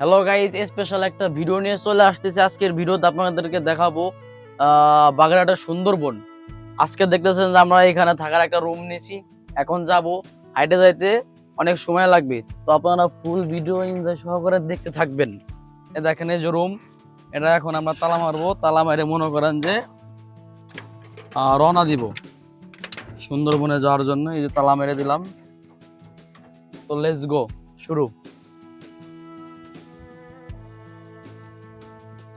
Hello guys special একটা video নিয়ে চলে আসতেছে। আজকের ভিডিওতে আপনাদেরকে দেখাবো বাগেরহাটের সুন্দরবন। আজকে দেখতেছেন যে আমরা এখানে থাকার একটা রুম নিয়েছি। এখন যাব হাইটে যাইতে অনেক সময় লাগবে। তো আপনারা ফুল ভিডিও এনজয় সহকারে দেখতে থাকবেন। এ দেখেন এই যে রুম এটা এখন আমরা তালা মারবো। তালা মারে মনে করেন যে রওনা দিব সুন্দরবনে যাওয়ার জন্য। এই যে তালা মেরে দিলাম। তো লেটস গো শুরু।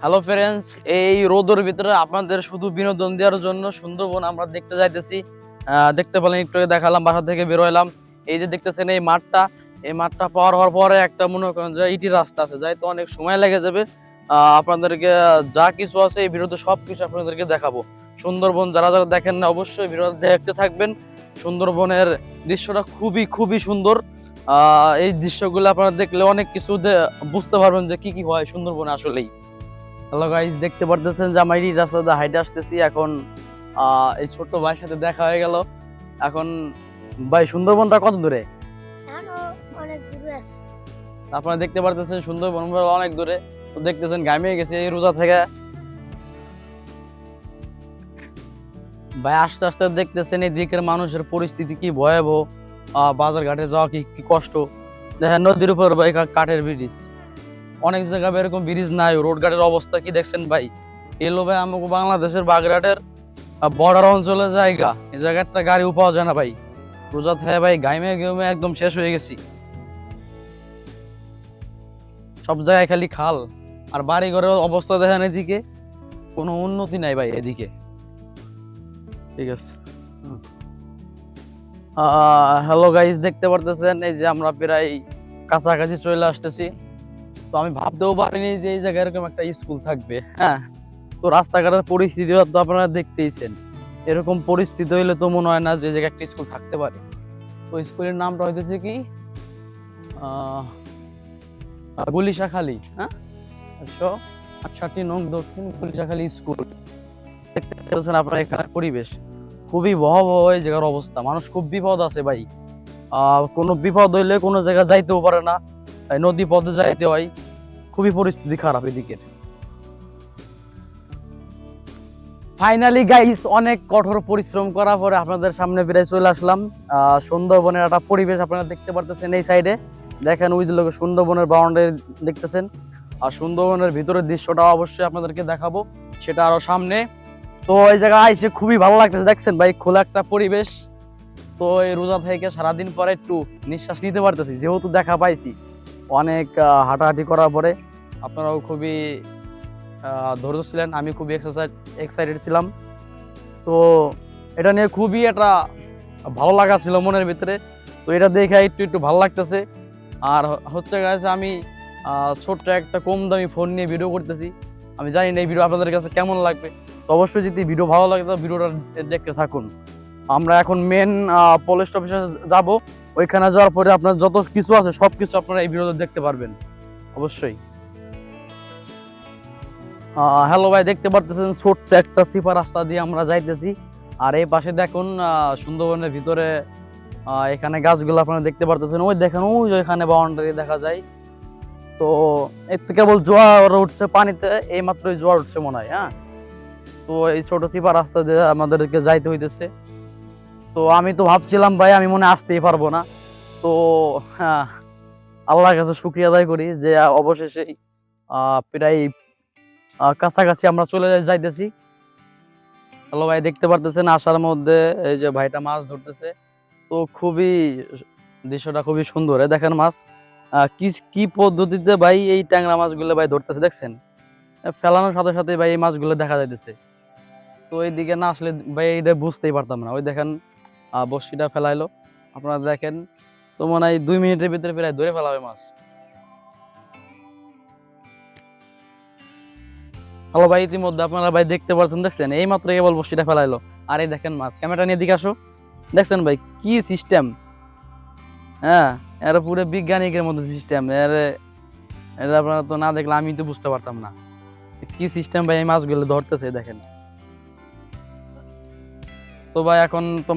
হ্যালো ফ্রেন্ডস এই রোদের ভিতরে আপনাদের শুধু বিনোদন দেওয়ার জন্য সুন্দরবন আমরা দেখতে যাইতেছি। দেখতে পেলেন, একটু দেখালাম, বাসা থেকে বেরোলাম এই যে দেখতেছেন এই মাঠটা এই মাঠটা পার হওয়ার পরে একটা মনে করেন যে ইটি রাস্তা আছে, যাই তো অনেক সময় লেগে যাবে। আপনাদেরকে যা কিছু আছে এই ভিডিওতে সব কিছু আপনাদেরকে দেখাবো। সুন্দরবন যারা যারা দেখেন না অবশ্যই ভিডিও দেখতে থাকবেন। সুন্দরবনের দৃশ্যটা খুবই খুবই সুন্দর। আহ, এই দৃশ্যগুলো আপনারা দেখলে অনেক কিছু বুঝতে পারবেন যে কি কি হয় সুন্দরবনে আসলেই। হ্যালো গাইজ দেখতে পারতেছেন যে আমি রাস্তা দিয়ে হাইটে আসতেছি। এখন আহ, এই ছোট্ট ভাইয়ের সাথে দেখা হয়ে গেল। এখন ভাই সুন্দরবনটা কত দূরে? আপনারা দেখতে পারতেছেন সুন্দরবন অনেক দূরে। তো দেখতেছেন ঘামিয়ে গেছে এই রোজা থেকে। ভাই আস্তে আস্তে দেখতেছেন এই দিকের মানুষের পরিস্থিতি কি ভয়াবহ। আহ, বাজার ঘাটে যাওয়া কি কি কষ্ট? দেখেন নদীর উপর ভাই কাঠের ব্রিজ। অনেক জায়গায় এরকম ব্রিজ নাই। রোড ঘাটের অবস্থা কি দেখছেন ভাই? এলো ভাই আমাকে বাংলাদেশের বাগেরহাটের বর্ডার অঞ্চলের জায়গা। এই জায়গাটা গাড়িও পাওয়া যায় না ভাই। রোজা থেকে ভাই গাইমে গেমে একদম শেষ হয়ে গেছি। সব জায়গায় খালি খাল। আর বাড়ি ঘরের অবস্থা দেখেন এদিকে কোনো উন্নতি নাই ভাই এদিকে। ঠিক আছে। হ্যালো গাইস দেখতে পারতেছেন, এই যে আমরা প্রায় কাছাকাছি চলে আসতেছি। তো আমি ভাবতেও পারিনি যে এই জায়গায় এরকম একটা স্কুল থাকবে হ্যাঁ? তো রাস্তাঘাটের পরিস্থিতি তো আপনারা দেখতেইছেন। এরকম পরিস্থিতি হইলে তো মনে হয় না যে জায়গায় একটা স্কুল থাকতে পারে। তো স্কুলের নামটা হইতেছে কি? গুলিশাখালী হ্যাঁ? একশো আটষট্টি নং দক্ষিণ গুলিশাখালী স্কুল এখানে পরিবেশ। খুবই ভয়াবহ জায়গার অবস্থা। মানুষ খুব বিপদ আছে ভাই। কোনো বিপদ হইলে কোনো জায়গায় যাইতেও পারে না। নদী যাইতে হয়। খুবই পরিস্থিতি খারাপ এদিকের। ফাইনালি গাইস অনেক কঠোর পরিশ্রম করার পরে আপনাদের সামনে বেড়ে চলে আসলাম। সুন্দরবনের একটা পরিবেশ আপনারা দেখতে পারতেছেন এই সাইডে দেখেন ওই লোক সুন্দরবনের বাউন্ডারি দেখতেছেন। আর সুন্দরবনের ভিতরের দৃশ্যটা অবশ্যই আপনাদেরকে দেখাবো। সেটা আরও সামনে। তো এই জায়গায় এসে খুবই ভালো লাগতেছে, দেখছেন ভাই? খোলা একটা পরিবেশ। তো এই রোজা থেকে সারাদিন পরে একটু নিঃশ্বাস নিতে পারতেছি, যেহেতু দেখা পাইছি। অনেক হাঁটাহাঁটি করার পরে আপনারাও খুবই ধৈর্য ছিলেন, আমি খুবই এক্সারসাইজ এক্সাইটেড ছিলাম। তো এটা নিয়ে খুবই একটা ভালো লাগা ছিল মনের ভিতরে। তো এটা দেখে একটু একটু ভালো লাগতেছে। আর হচ্ছে গেছে আমি ছোট্ট একটা কম দামি ফোন নিয়ে ভিডিও করতেছি। আমি জানি না এই ভিডিও আপনাদের কাছে কেমন লাগবে, তো অবশ্যই যদি ভিডিও ভালো লাগে তো ভিডিওটা দেখতে থাকুন। আমরা এখন মেন পোস্ট অফিসে যাব, ওইখানে যাওয়ার পরে আপনার যত কিছু আছে সব কিছু আপনারা এই ভিডিওতে দেখতে পারবেন, অবশ্যই। হ্যালো ভাই, দেখতে পারতেছেন, ছোট্ট একটা চিপা রাস্তা দিয়ে আমরা যাইতেছি। আর এই পাশে দেখুন সুন্দরবনের ভিতরে এখানে গাছগুলো আপনারা দেখতে পারতেছেন। ওই দেখেন, ওই যে এখানে বাউন্ডারি দেখা যায়। তো থেকে কেবল জোয়ার উঠছে পানিতে এই মাত্রই জোয়ার উঠছে মনে হয় হ্যাঁ? তো এই ছোট চিপা রাস্তা দিয়ে আমাদেরকে যাইতে হইতেছে। তো আমি তো ভাবছিলাম ভাই, আমি মনে আসতেই পারব না। তো হ্যাঁ আল্লাহর কাছে শুক্রিয়া আদায় করি যে অবশেষে প্রায় কাছাকাছি আমরা চলে যাই- যাইতেছি। হ্যালো ভাই, দেখতে পারতেছেন আসার মধ্যে এই যে ভাইটা মাছ ধরতেছে। তো খুবই, দৃশ্যটা খুবই সুন্দর দেখেন মাছ। কি কি পদ্ধতিতে ভাই এই ট্যাংরা মাছগুলো ভাই ধরতেছে দেখছেন? ফেলানোর সাথে সাথে ভাই এই মাছগুলো দেখা যাইতেছে। তো এইদিকে না আসলে ভাই এটা বুঝতেই পারতাম না। ওই দেখেন আহ, ফেলাইলো। আপনারা দেখেন তো মনে হয় দুই মিনিটের ভিতরে প্রায় ধরে ফেলাবে মাছ। হ্যালো ভাই ইতিমধ্যে আপনারা ভাই দেখতে পাচ্ছেন দেখছেন? এই মাত্র কেবল বসিটা ফেলাইলো। আর এই দেখেন মাছ। ক্যামেরা নিয়ে দিকে আসো। দেখছেন ভাই কি সিস্টেম হ্যাঁ এর পুরো বিজ্ঞানিকের মতো সিস্টেম এর এটা আপনারা তো না দেখলে আমি তো বুঝতে পারতাম না। কি সিস্টেম ভাই এই মাছগুলো ধরতেছে দেখেন। তো ভাই এখন তো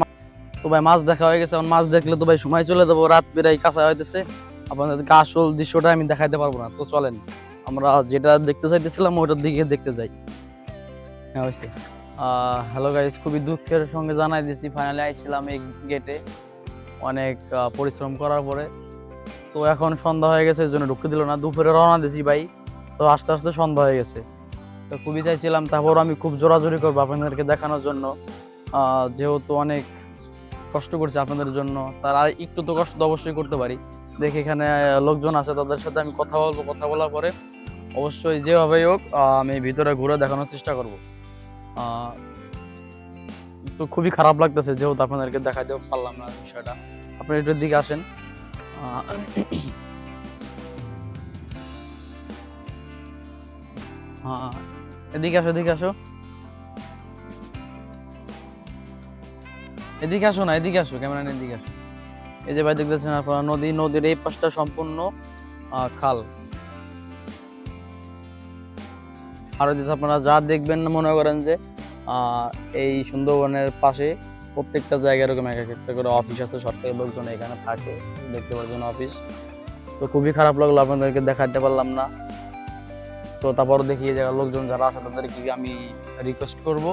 তো ভাই মাছ দেখা হয়ে গেছে, এখন মাছ দেখলে তো ভাই সময় চলে যাব, রাত বেড়াই কাঁচা হইতেছে। আপনাদেরকে আসল দৃশ্যটা আমি দেখাইতে পারব না। তো চলেন, আমরা যেটা দেখতে চাইতেছিলাম ওটার দিকে দেখতে যাই। হ্যাঁ হ্যালো গাইস খুবই দুঃখের সঙ্গে জানাই দিছি ফাইনালি আইছিলাম এই গেটে অনেক পরিশ্রম করার পরে। তো এখন সন্ধ্যা হয়ে গেছে, এই জন্য ঢুকতে দিল না। দুপুরে রওনা দিছি ভাই, তো আস্তে আস্তে সন্ধ্যা হয়ে গেছে। তো খুবই চাইছিলাম, তারপর আমি খুব জোরাজোরি করব আপনাদেরকে দেখানোর জন্য। যেহেতু অনেক কষ্ট করছে আপনাদের জন্য, তার আর একটু তো কষ্ট অবশ্যই করতে পারি। দেখি এখানে লোকজন আছে, তাদের সাথে আমি কথা বলব, কথা বলার পরে অবশ্যই যেভাবেই হোক আমি ভিতরে ঘুরে দেখানোর চেষ্টা করব। তো খুবই খারাপ লাগতেছে, যেহেতু আপনাদেরকে দেখাতে পারলাম না বিষয়টা। আপনি এটার দিকে আসেন। এদিকে আসো এদিকে আসো। এদিকে আসো না, এদিকে আসো ক্যামেরা এদিকে আসো। এই যে ভাই দেখতেছেন আপনারা, নদী, নদীর এই পাশটা সম্পূর্ণ খাল। আর আপনারা যা দেখবেন, মনে করেন যে এই সুন্দরবনের পাশে প্রত্যেকটা জায়গায় এরকম এক একটা করে অফিস আছে সরকারি লোকজন এখানে থাকে, দেখতে পারবেন অফিস তো খুবই খারাপ লাগল আপনাদেরকে দেখাতে পারলাম না। তো তারপর দেখি এই জায়গার লোকজন যারা আছে তাদেরকে আমি রিকোয়েস্ট করব।